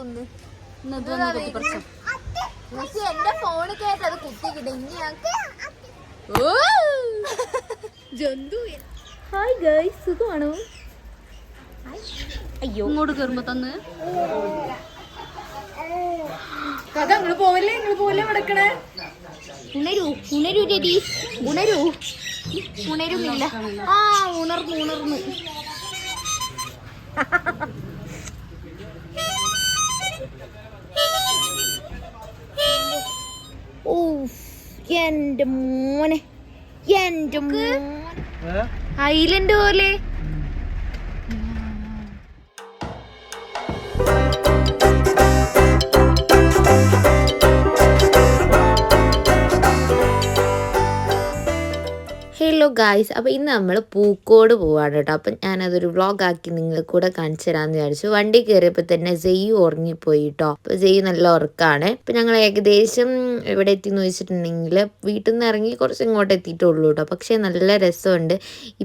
തോന്നുന്നു എന്റെ ഫോണിൽ കയറ്റി അത് കുത്തിക്കിട്ടെ ഇനി ജന്തു ഹായ് ഗൈസ് സുഖമാണോ? അയ്യോ. ഇങ്ങോട്ട് കയറുമ്പോ തന്ന്. കഥ നിങ്ങൾ പോവല്ലേ? നിങ്ങൾ പോവല്ലേ നടക്കണേ ഉണരൂ ഉണരൂ രതി. ഉണരൂ. ഉണരുന്നില്ല. ആ ഉണർന്നു ഉണർന്നു. ഓ എന്റെ മോനെ എന്റെ മോനെ. ഐലൻഡ് പോലെ. Hello guys. അപ്പോൾ ഇന്ന് നമ്മൾ പൂക്കോട് പോവാണ് കേട്ടോ. അപ്പം ഞാനതൊരു വ്ളോഗാക്കി നിങ്ങൾക്ക് കൂടെ കാണിച്ചു തരാമെന്ന് വിചാരിച്ചു. വണ്ടി കയറിയപ്പോൾ തന്നെ ജെയ്യു ഉറങ്ങിപ്പോയി കേട്ടോ. അപ്പോൾ ജെയ്യു നല്ല ഉറക്കാണ്. ഇപ്പം ഞങ്ങൾ ഏകദേശം എവിടെ എത്തി എന്ന് വെച്ചിട്ടുണ്ടെങ്കിൽ വീട്ടിൽ നിന്ന് ഇറങ്ങി കുറച്ച് ഇങ്ങോട്ട് എത്തിയിട്ടുള്ളൂ കേട്ടോ. പക്ഷേ നല്ല രസമുണ്ട്.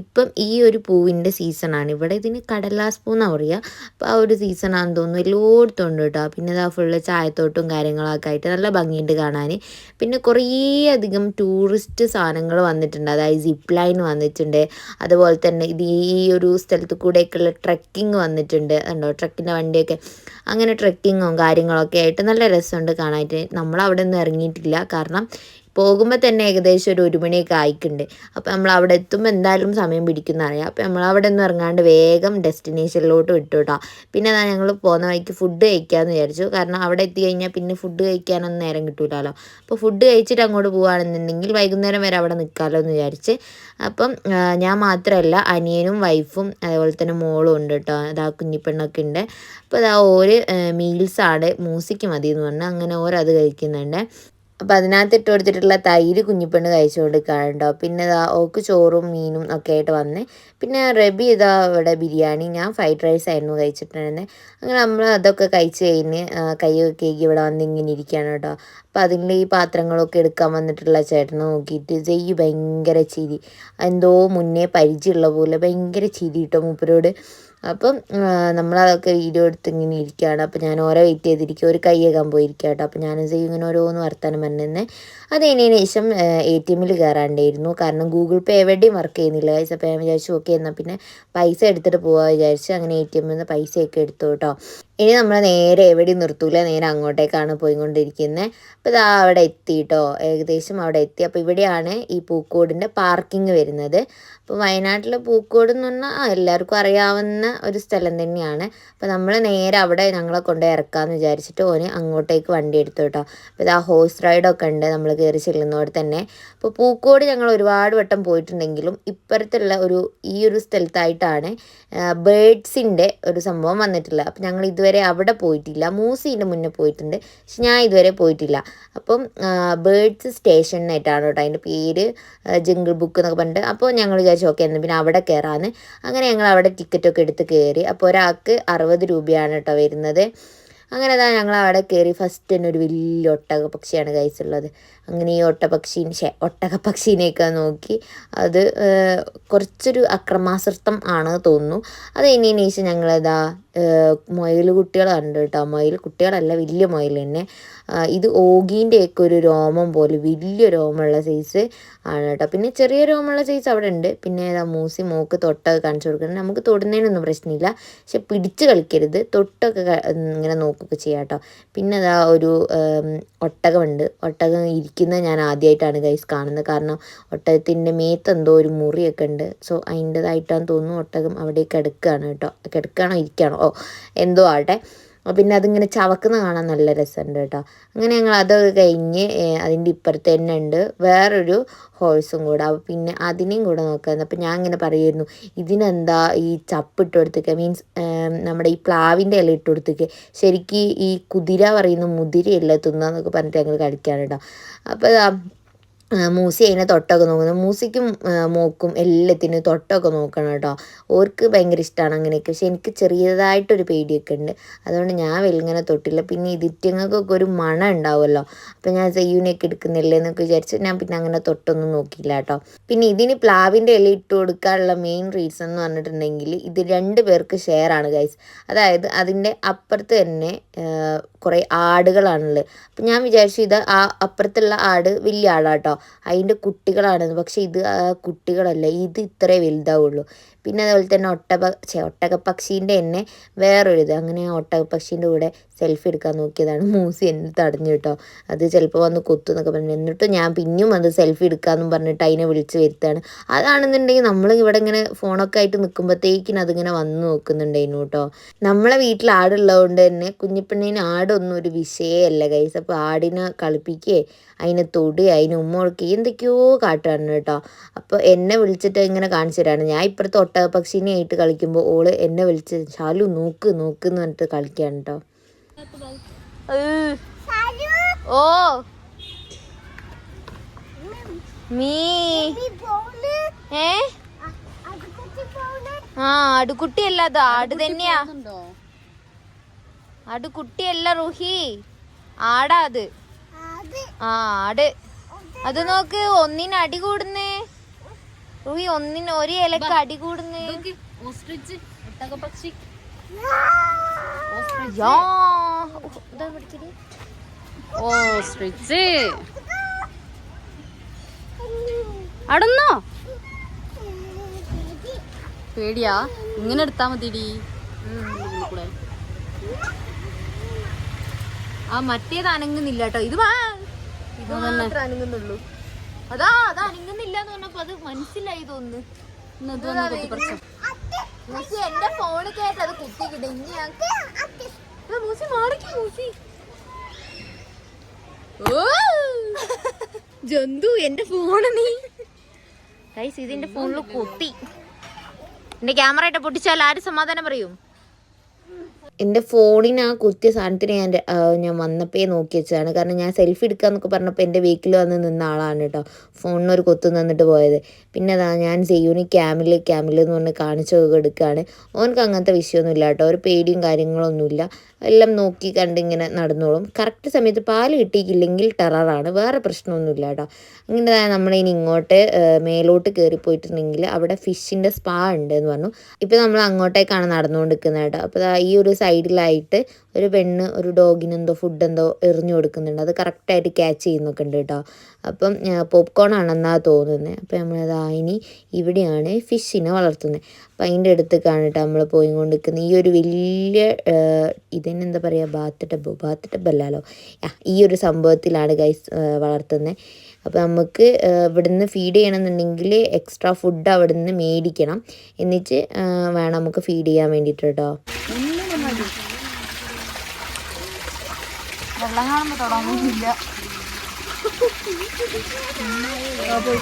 ഇപ്പം ഈ ഒരു പൂവിന്റെ സീസണാണ്. ഇവിടെ ഇതിന് കടലാസ് പൂ എന്നാണ് പറയുക. അപ്പോൾ ആ ഒരു സീസണാണെന്ന് തോന്നുന്നു എല്ലായിടത്തും ഉണ്ട് കേട്ടോ. പിന്നെ ഇതാ ഫുള്ള് ചായത്തോട്ടും കാര്യങ്ങളൊക്കെ ആയിട്ട് നല്ല ഭംഗിയുണ്ട് കാണാൻ. പിന്നെ കുറേ അധികം ടൂറിസ്റ്റ് സാധനങ്ങൾ വന്നിട്ടുണ്ട്. അതായത് സിപ്പ് ലൈൻ വന്നിട്ടുണ്ട്. അതുപോലെ തന്നെ ഇത് ഈ ഒരു സ്ഥലത്ത് കൂടെയൊക്കെയുള്ള ട്രക്കിംഗ് വന്നിട്ടുണ്ട് ഉണ്ടോ ട്രക്കിന്റെ വണ്ടിയൊക്കെ. അങ്ങനെ ട്രക്കിങ്ങും കാര്യങ്ങളൊക്കെ ആയിട്ട് നല്ല രസമുണ്ട് കാണാനായിട്ട്. നമ്മൾ അവിടെ ഇറങ്ങിയിട്ടില്ല. കാരണം പോകുമ്പോൾ തന്നെ ഏകദേശം ഒരു ഒരു മണിയൊക്കെ ആയിക്കുണ്ട്. അപ്പോൾ നമ്മൾ അവിടെ എത്തുമ്പോൾ എന്തായാലും സമയം പിടിക്കുന്ന അറിയാം. അപ്പോൾ നമ്മൾ അവിടെ നിന്ന് ഇറങ്ങാണ്ട് വേഗം ഡെസ്റ്റിനേഷനിലോട്ട് വിട്ടു കേട്ടോ പിന്നെ അതാ ഞങ്ങൾ പോകുന്ന വഴിക്ക് ഫുഡ് കഴിക്കാമെന്ന് വിചാരിച്ചു. കാരണം അവിടെ എത്തി കഴിഞ്ഞാൽ പിന്നെ ഫുഡ് കഴിക്കാനൊന്നും നേരം കിട്ടൂലല്ലോ അപ്പോൾ ഫുഡ് കഴിച്ചിട്ട് അങ്ങോട്ട് പോകുകയാണെന്നുണ്ടെങ്കിൽ വൈകുന്നേരം വരെ അവിടെ നിൽക്കാമല്ലോ എന്ന് വിചാരിച്ച്. അപ്പം ഞാൻ മാത്രമല്ല അനിയനും വൈഫും അതുപോലെ തന്നെ മോളും ഉണ്ട് കേട്ടോ അതാ കുഞ്ഞിപ്പെണ്ണൊക്കെ ഉണ്ട് അപ്പോൾ അതാ ഓര് മീൽസാണ് മൂസിക്ക് മതി എന്ന് പറഞ്ഞാൽ അങ്ങനെ ഓരോ അത് കഴിക്കുന്നുണ്ട്. അപ്പം അതിനകത്ത് ഇട്ട് കൊടുത്തിട്ടുള്ള തൈര് കുഞ്ഞിപ്പെണ്ണ് കഴിച്ചു കൊടുക്കുകയാണ് കേട്ടോ പിന്നെ ഇതാ ഓക്ക് ചോറും മീനും ഒക്കെ ആയിട്ട് വന്ന്. പിന്നെ റബി ഇതാ ഇവിടെ ബിരിയാണി ഞാൻ ഫ്രൈഡ് റൈസ് ആയിരുന്നു കഴിച്ചിട്ടുണ്ടായിരുന്നത് അങ്ങനെ നമ്മൾ അതൊക്കെ കഴിച്ച് കഴിഞ്ഞ് കൈയൊക്കെ ഇവിടെ വന്ന് ഇങ്ങനെ ഇരിക്കുകയാണ് കേട്ടോ. അപ്പം അതിന്റെ ഈ പാത്രങ്ങളൊക്കെ എടുക്കാൻ വന്നിട്ടുള്ള ചേട്ടൻ നോക്കിയിട്ട് ജയ്യ് ഭയങ്കര ചിരി. എന്തോ മുന്നേ പരിചയമുള്ള പോലെ ഭയങ്കര ചിരി കേട്ടോ മൂപ്പരോട്. അപ്പം നമ്മളതൊക്കെ വീഡിയോ എടുത്ത് ഇങ്ങനെ ഇരിക്കുകയാണ് അപ്പം ഞാൻ ഓരോ വെയിറ്റ് ചെയ്തിരിക്കും. ഒരു കൈയേക്കാൻ പോയിരിക്കുക കേട്ടോ അപ്പം ഞാൻ ചെയ്യും ഇങ്ങനെ ഓരോന്ന് വർത്താനം പറഞ്ഞിരുന്നത് അത് കഴിഞ്ഞതിന് ശേഷം എ ടി എമ്മിൽ കയറാണ്ടായിരുന്നു കാരണം ഗൂഗിൾ പേ എവിടെയും വർക്ക് ചെയ്യുന്നില്ല. ഗൈസ് അപ്പോൾ ഞാൻ വിചാരിച്ചു ഓക്കെ എന്നാൽ പിന്നെ പൈസ എടുത്തിട്ട് പോകാൻ വിചാരിച്ചു അങ്ങനെ എ ടി എമ്മിൽ നിന്ന് പൈസയൊക്കെ എടുത്തു കേട്ടോ. ഇനി നമ്മൾ നേരെ എവിടെയും നിർത്തൂല. നേരെ അങ്ങോട്ടേക്കാണ് പോയിക്കൊണ്ടിരിക്കുന്നത് അപ്പോൾ ഇതാ അവിടെ എത്തി കേട്ടോ ഏകദേശം അവിടെ എത്തി. അപ്പോൾ ഇവിടെയാണ് ഈ പൂക്കോടിന്റെ പാർക്കിംഗ് വരുന്നത്. അപ്പോൾ വയനാട്ടിലെ പൂക്കോട് എന്ന് പറഞ്ഞാൽ എല്ലാവർക്കും അറിയാവുന്ന ഒരു സ്ഥലം തന്നെയാണ്. അപ്പോൾ നമ്മൾ നേരെ അവിടെ ഞങ്ങളെ കൊണ്ട് ഇറക്കാമെന്ന് വിചാരിച്ചിട്ട് ഓന് അങ്ങോട്ടേക്ക് വണ്ടി എടുത്തു കേട്ടോ. അപ്പോൾ ഇതാ ഹോഴ്സ് റൈഡൊക്കെ ഉണ്ട്. നമ്മൾ കയറി ചെല്ലുന്നവിടെ തന്നെ. അപ്പോൾ പൂക്കോട് ഞങ്ങൾ ഒരുപാട് വട്ടം പോയിട്ടുണ്ടെങ്കിലും ഇപ്പുറത്തുള്ള ഒരു ഈ ഒരു സ്ഥലത്തായിട്ടാണ് ബേഡ്സിന്റെ ഒരു സംഭവം വന്നിട്ടുള്ളത് അപ്പം ഞങ്ങൾ ഇതുവരെ അവിടെ പോയിട്ടില്ല. മൂസീന്റെ മുന്നേ പോയിട്ടുണ്ട്. പക്ഷെ ഞാൻ ഇതുവരെ പോയിട്ടില്ല. അപ്പം ബേഡ്സ് സ്റ്റേഷൻ ആയിട്ടാണ് കേട്ടോ അതിന്റെ പേര് ജംഗിൾ ബുക്ക് എന്നൊക്കെ പറഞ്ഞിട്ട്. അപ്പോൾ ഞങ്ങൾ വിചാരിച്ചു ഓക്കെ എന്നാൽ പിന്നെ അവിടെ കയറാമെന്ന് അങ്ങനെ ഞങ്ങൾ അവിടെ ടിക്കറ്റൊക്കെ എടുത്ത് കയറി അപ്പോൾ ഒരാൾക്ക് അറുപത് രൂപയാണ് കേട്ടോ വരുന്നത്. അങ്ങനെ അതാ ഞങ്ങൾ അവിടെ കയറി ഫസ്റ്റ് തന്നെ ഒരു വലിയ ഒട്ടക പക്ഷിയാണ് കഴിച്ചുള്ളത് അങ്ങനെ ഈ ഒട്ടപക്ഷീനെ ശേ ഒട്ടക പക്ഷീനെയൊക്കെ നോക്കി അത് കുറച്ചൊരു അക്രമാസൃത്വം ആണ് തോന്നുന്നു. അത് കഴിഞ്ഞതിന് ശേഷം ഞങ്ങളിതാ മൊയിൽ കുട്ടികളെ കണ്ടു കേട്ടോ. മയിൽ കുട്ടികളല്ല വലിയ മയിൽ തന്നെ. ഇത് ഓഗീന്റെയൊക്കെ ഒരു രോമം പോലെ വലിയ രോമമുള്ള സൈസ് ആണ് കേട്ടോ. പിന്നെ ചെറിയ രോമമുള്ള സൈസ് അവിടെ ഉണ്ട്. പിന്നെ ഏതാ മൂസി മൂക്ക് തൊട്ടൊക്കെ കാണിച്ചു കൊടുക്കണം. നമുക്ക് തൊടുന്നതിനൊന്നും പ്രശ്നമില്ല. പക്ഷെ പിടിച്ച് കളിക്കരുത്. തൊട്ടൊക്കെ ഇങ്ങനെ നോക്കുകയൊക്കെ ചെയ്യാം കേട്ടോ. പിന്നെ അതാ ഒരു ഒട്ടകമുണ്ട്. ഒട്ടകം ഇരിക്കുന്നത് ഞാൻ ആദ്യമായിട്ടാണ് ഗൈസ് കാണുന്നത്. കാരണം ഒട്ടകത്തിന്റെ മേത്ത് എന്തോ ഒരു മുറിയൊക്കെ ഉണ്ട്. സോ അതിന്റെതായിട്ടാന്ന് തോന്നുന്നു ഒട്ടകം അവിടെ കിടക്കുകയാണ് കേട്ടോ. കിടക്കുകയാണോ ഇരിക്കുകയാണോ? ഓ എന്തോ ആട്ടെ പിന്നെ അതിങ്ങനെ ചവക്കുന്ന കാണാൻ നല്ല രസമുണ്ട് കേട്ടോ. അങ്ങനെ ഞങ്ങൾ അതൊക്കെ കഴിഞ്ഞ് അതിന്റെ ഇപ്പുറത്ത് തന്നെ ഉണ്ട്. വേറൊരു ഹോഴ്സും കൂടെ. പിന്നെ അതിനെയും കൂടെ നോക്കാമെന്ന് അപ്പോൾ ഞാൻ ഇങ്ങനെ പറയുമായിരുന്നു ഇതിനെന്താ ഈ ചപ്പ് ഇട്ട് കൊടുത്തേക്ക്? മീൻസ് നമ്മുടെ ഈ പ്ലാവിന്റെ ഇല ഇട്ട് കൊടുത്തേക്ക്. ശരിക്കും ഈ കുതിര പറയുന്ന മുതിരയല്ല തിന്നാന്നൊക്കെ പറഞ്ഞിട്ട് ഞങ്ങൾ കളിക്കാണ് കേട്ടോ. അപ്പോൾ മൂസി അതിനെ തൊട്ടൊക്കെ നോക്കുന്നത് മൂസിക്കും മൂക്കും എല്ലാത്തിനും തൊട്ടൊക്കെ നോക്കണം കേട്ടോ. ഓർക്ക് ഭയങ്കര ഇഷ്ടമാണ് അങ്ങനെയൊക്കെ. പക്ഷെ എനിക്ക് ചെറിയതായിട്ടൊരു പേടിയൊക്കെ ഉണ്ട്. അതുകൊണ്ട് ഞാൻ വലിങ്ങനെ തൊട്ടില്ല. പിന്നെ ഇതിറ്റങ്ങൾക്കൊക്കെ ഒരു മണം ഉണ്ടാവുമല്ലോ. അപ്പം ഞാൻ സെയ്യൂനെയൊക്കെ എടുക്കുന്നില്ലേ എന്നൊക്കെ വിചാരിച്ച് ഞാൻ പിന്നെ അങ്ങനെ തൊട്ടൊന്നും നോക്കിയില്ല കേട്ടോ. പിന്നെ ഇതിന് പ്ലാവിന്റെ ഇല ഇട്ട് കൊടുക്കാനുള്ള മെയിൻ റീസൺ എന്ന് പറഞ്ഞിട്ടുണ്ടെങ്കിൽ ഇത് രണ്ട് പേർക്ക് ഷെയർ ആണ് ഗൈസ് അതായത് അതിന്റെ അപ്പുറത്ത് തന്നെ കുറേ ആടുകളാണുള്ളത്. അപ്പം ഞാൻ വിചാരിച്ചു ഇത് ആ അപ്പുറത്തുള്ള ആട് വലിയ ആടാട്ടോ അതിന്റെ കുട്ടികളാണെന്ന് പക്ഷേ ഇത് കുട്ടികളല്ല. ഇത് ഇത്രേ വലുതാവുള്ളൂ. പിന്നെ അതുപോലെ തന്നെ ഒട്ടക ഒട്ടകപ്പക്ഷീന്റെ തന്നെ ഇത് അങ്ങനെ ഒട്ടക ഒട്ടകപ്പക്ഷീന്റെ കൂടെ സെൽഫി എടുക്കാൻ നോക്കിയതാണ്. മൂസി എന്നെ തടഞ്ഞു കേട്ടോ. അത് ചിലപ്പോൾ വന്ന് കൊത്തു എന്നൊക്കെ പറഞ്ഞു. എന്നിട്ട് ഞാൻ പിന്നെയും അത് സെൽഫി എടുക്കാമെന്നും പറഞ്ഞിട്ട് അതിനെ വിളിച്ച് വരുത്താണ്. അതാണെന്നുണ്ടെങ്കിൽ നമ്മൾ ഇവിടെ ഇങ്ങനെ ഫോണൊക്കെ ആയിട്ട് നിൽക്കുമ്പോഴത്തേക്കിനും അതിങ്ങനെ വന്ന് നോക്കുന്നുണ്ടായിരുന്നു കേട്ടോ. നമ്മളെ വീട്ടിൽ ആടുള്ളതുകൊണ്ട് തന്നെ കുഞ്ഞിപ്പെണ്ണിന് ആടൊന്നും ഒരു വിഷയമല്ല കൈസ് അപ്പോൾ ആടിനെ കളിപ്പിക്കുകയെ അതിനെ തൊടുക അതിന് ഉമ്മ എന്തൊക്കെയോ കാട്ടുകയാണ് കേട്ടോ. അപ്പോൾ എന്നെ വിളിച്ചിട്ട് ഇങ്ങനെ കാണിച്ചു തരാണ്. ഞാൻ ഇപ്പുറത്തെ ഒട്ടക പക്ഷിനെ ആയിട്ട് കളിക്കുമ്പോൾ ഓൾ എന്നെ വിളിച്ച് ശാലു നോക്ക് നോക്ക് എന്ന് പറഞ്ഞിട്ട് കളിക്കുകയാണ് കേട്ടോ. ഓ. മീ. ഏ? ആ ആടുകുട്ടിയല്ല അത്. ആട് തന്നെയാ. അടുക്കുട്ടി അല്ല റുഹി. ആടാ അത്. ആ ആട്. അത് നോക്ക് ഒന്നിന് അടി കൂടുന്നേ. റുഹി ഒന്നിന് ഒരു ഇലക്ക് അടി കൂടുന്നേ. ഓസ്ട്രിച്ച് ഒട്ടക പക്ഷി യാ. ഓ, ഇതാ പിടിക്കൽ. ഓസ്ട്രിച്ച് അടന്നോ പേടിയാ. ഇങ്ങനെ എടുത്താ മതിടി. ആ മറ്റേത് അനങ്ങുന്നില്ല കേട്ടോ. ഇത് വാ. ഇത് മാത്രം അനങ്ങുന്നുള്ളൂ. അതാ അത് അനങ്ങുന്നില്ല എന്ന് പറഞ്ഞപ്പോ അത് മനസ്സിലായി തോന്നുന്നു. മൂസി എന്റെ ഫോണിൽ കയറ്റി അത് കുത്തിക്കിട്ട് ഇനി എടാ, മൂസി മാറിക്ക് മൂസി. ഓ! ജന്തു എന്റെ ഫോണ് നീ. ഗൈസ് ഇതിന്റെ ഫോണിൽ കുത്തി. എന്റെ ക്യാമറ ഇട്ട് പൊട്ടിച്ചാൽ ആര് സമാധാനം പറയും? എന്റെ ഫോണിന് ആ കുത്തിയ സാധനത്തിന് ഞാൻ ഞാൻ വന്നപ്പോൾ നോക്കി വെച്ചതാണ്. കാരണം ഞാൻ സെൽഫി എടുക്കാന്നൊക്കെ പറഞ്ഞപ്പോൾ എന്റെ വീക്കിൽ വന്ന് നിന്ന ആളാണ് കേട്ടോ. ഫോണിനൊരു കുത്തു തന്നിട്ട് പോയത്. പിന്നെ അതാ ഞാൻ സെയ്യൂനി ക്യാമിൽ ക്യാമിൽ എന്ന് പറഞ്ഞ് കാണിച്ചൊക്കെ എടുക്കുകയാണ് ഓനക്ക് അങ്ങനത്തെ വിഷയമൊന്നുമില്ല കേട്ടോ. ഒരു പേടിയും കാര്യങ്ങളൊന്നുമില്ല. എല്ലാം നോക്കി കണ്ടിങ്ങനെ നടന്നോളും. കറക്റ്റ് സമയത്ത് പാൽ കിട്ടിയില്ലെങ്കിൽ ടെററാണ്. വേറെ പ്രശ്നമൊന്നുമില്ല കേട്ടോ. അങ്ങനെ നമ്മളിനി ഇങ്ങോട്ട് മേലോട്ട് കയറി പോയിട്ടുണ്ടെങ്കിൽ അവിടെ ഫിഷിന്റെ സ്പാ ഉണ്ട് എന്ന് പറഞ്ഞു. ഇപ്പോൾ നമ്മൾ അങ്ങോട്ടേക്കാണ് നടന്നുകൊണ്ടിരിക്കുന്നത് കേട്ടോ. അപ്പോൾ ഈ ഒരു സൈഡിലായിട്ട് ഒരു പെണ്ണ് ഒരു ഡോഗിന് എന്തോ ഫുഡ് എന്തോ എറിഞ്ഞു കൊടുക്കുന്നുണ്ട്. അത് കറക്റ്റായിട്ട് ക്യാച്ച് ചെയ്യുന്നൊക്കെ ഉണ്ട് കേട്ടോ. അപ്പം പോപ്കോൺ ആണെന്നാണ് തോന്നുന്നത് അപ്പോൾ നമ്മൾ ഇനി ഇവിടെയാണ് ഫിഷിനെ വളർത്തുന്നത് അപ്പം അതിന്റെ അടുത്തേക്കാണ് കേട്ടോ നമ്മൾ പോയി കൊണ്ടിരിക്കുന്നത് ഈ ഒരു വലിയ ഇതിനെന്താ പറയുക ബാത്ത് ടബ് ബാത്ത് ടബ് അല്ലല്ലോ ആ, ഈ ഒരു സംഭവത്തിലാണ് ഗൈസ് വളർത്തുന്നത് അപ്പോൾ നമുക്ക് ഇവിടുന്ന് ഫീഡ് ചെയ്യണമെന്നുണ്ടെങ്കിൽ എക്സ്ട്രാ ഫുഡ് അവിടുന്ന് മേടിക്കണം. എന്നിട്ട് വേണം നമുക്ക് ഫീഡ് ചെയ്യാൻ വേണ്ടിയിട്ട് കേട്ടോ വെള്ളം തുടങ്ങുന്നില്ല അപ്പോൾ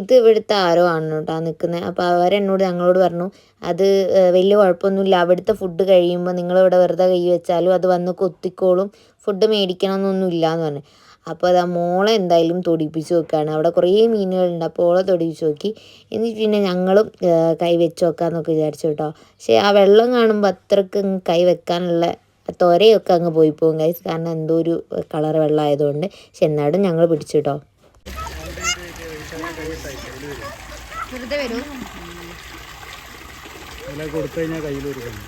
ഇത് ഇവിടുത്തെ ആരോ ആണ് കേട്ടോ നിൽക്കുന്നത് അപ്പോൾ അവരെന്നോട് ഞങ്ങളോട് പറഞ്ഞു അത് വലിയ കുഴപ്പമൊന്നുമില്ല. അവിടുത്തെ ഫുഡ് കഴിയുമ്പോൾ നിങ്ങളിവിടെ വെറുതെ കൈ വെച്ചാലും അത് വന്ന് കൊത്തിക്കോളും. ഫുഡ് മേടിക്കണമെന്നൊന്നുമില്ല എന്ന് പറഞ്ഞു. അപ്പോൾ അത് ആ മോളെ എന്തായാലും തൊടിപ്പിച്ച് നോക്കുകയാണ് അവിടെ കുറേ മീനുകളുണ്ട്. അപ്പോൾ ഓളെ തൊടിപ്പിച്ച് നോക്കി. എന്നിട്ട് പിന്നെ ഞങ്ങളും കൈ വെച്ച് നോക്കാമെന്നൊക്കെ വിചാരിച്ചു കേട്ടോ. പക്ഷേ ആ വെള്ളം കാണുമ്പോൾ അത്രയ്ക്ക് കൈ വെക്കാനുള്ള തൊരയൊക്കെ അങ്ങ് പോയി പോകും കൈസ് കാരണം എന്തോ ഒരു കളർ വെള്ളം ആയതുകൊണ്ട് പക്ഷെ എന്നാലും ഞങ്ങൾ പിടിച്ചു കേട്ടോ. വെറുതെ വരൂ. വില കൊടുത്തു കഴിഞ്ഞാൽ കയ്യിൽ കൊടുക്കണം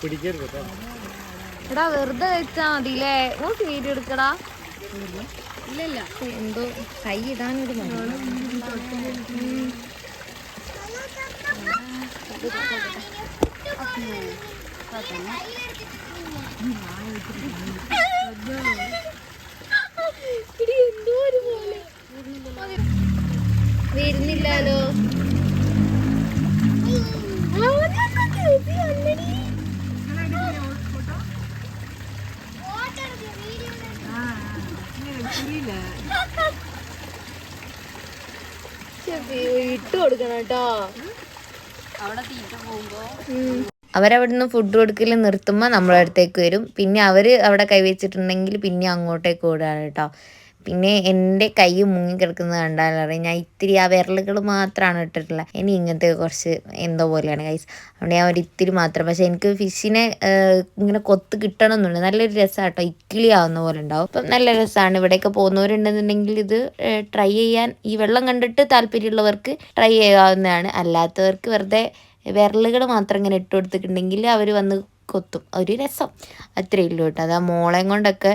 പിടിക്കരുത് കേട്ടോ. എടാ വെറുതെ വെച്ചാ മതില്ലേ ഓക്ക് വീഡിയോ എടുക്കടാ. ഇല്ലല്ല. എന്തോ കൈ ഇടാനൊരു. കൊടുക്കണം കേട്ടോ. അവിടെ തീറ്റ പോകുമ്പോ അവരവിടുന്ന് ഫുഡ് കൊടുക്കൽ നിർത്തുമ്പോൾ നമ്മളടുത്തേക്ക് വരും. പിന്നെ അവർ അവിടെ കൈവച്ചിട്ടുണ്ടെങ്കിൽ പിന്നെ അങ്ങോട്ടേക്ക് ഓടാണ് കേട്ടോ. പിന്നെ എന്റെ കൈ മുങ്ങി കിടക്കുന്നത് കണ്ടാലറിയാം ഞാൻ ഇത്തിരി ആ വിരലുകൾ മാത്രമാണ് ഇട്ടിട്ടുള്ളത്. ഇനി ഇങ്ങനത്തെ കുറച്ച് എന്തോ പോലെയാണ് കൈസ് അതുകൊണ്ട് ഞാൻ ഒരു ഇത്തിരി മാത്രം. പക്ഷേ എനിക്ക് ഫിഷിനെ ഇങ്ങനെ കൊത്ത് കിട്ടണമെന്നുണ്ട്. നല്ലൊരു രസമാണ് കേട്ടോ ഇക്കിളി ആവുന്ന പോലെ ഉണ്ടാവും. അപ്പം നല്ല രസമാണ്. ഇവിടെയൊക്കെ പോകുന്നവരുണ്ടെന്നുണ്ടെങ്കിൽ ഇത് ട്രൈ ചെയ്യാൻ ഈ വെള്ളം കണ്ടിട്ട് താല്പര്യമുള്ളവർക്ക് ട്രൈ ചെയ്യാവുന്നതാണ്. അല്ലാത്തവർക്ക് വെറുതെ വിരലുകൾ മാത്രം ഇങ്ങനെ ഇട്ട് കൊടുത്തിട്ടുണ്ടെങ്കിൽ അവർ വന്ന് കൊത്തും. ഒരു രസം. അത്രയേ ഉള്ളൂ കേട്ടോ. അത് ആ മോളെയും കൊണ്ടൊക്കെ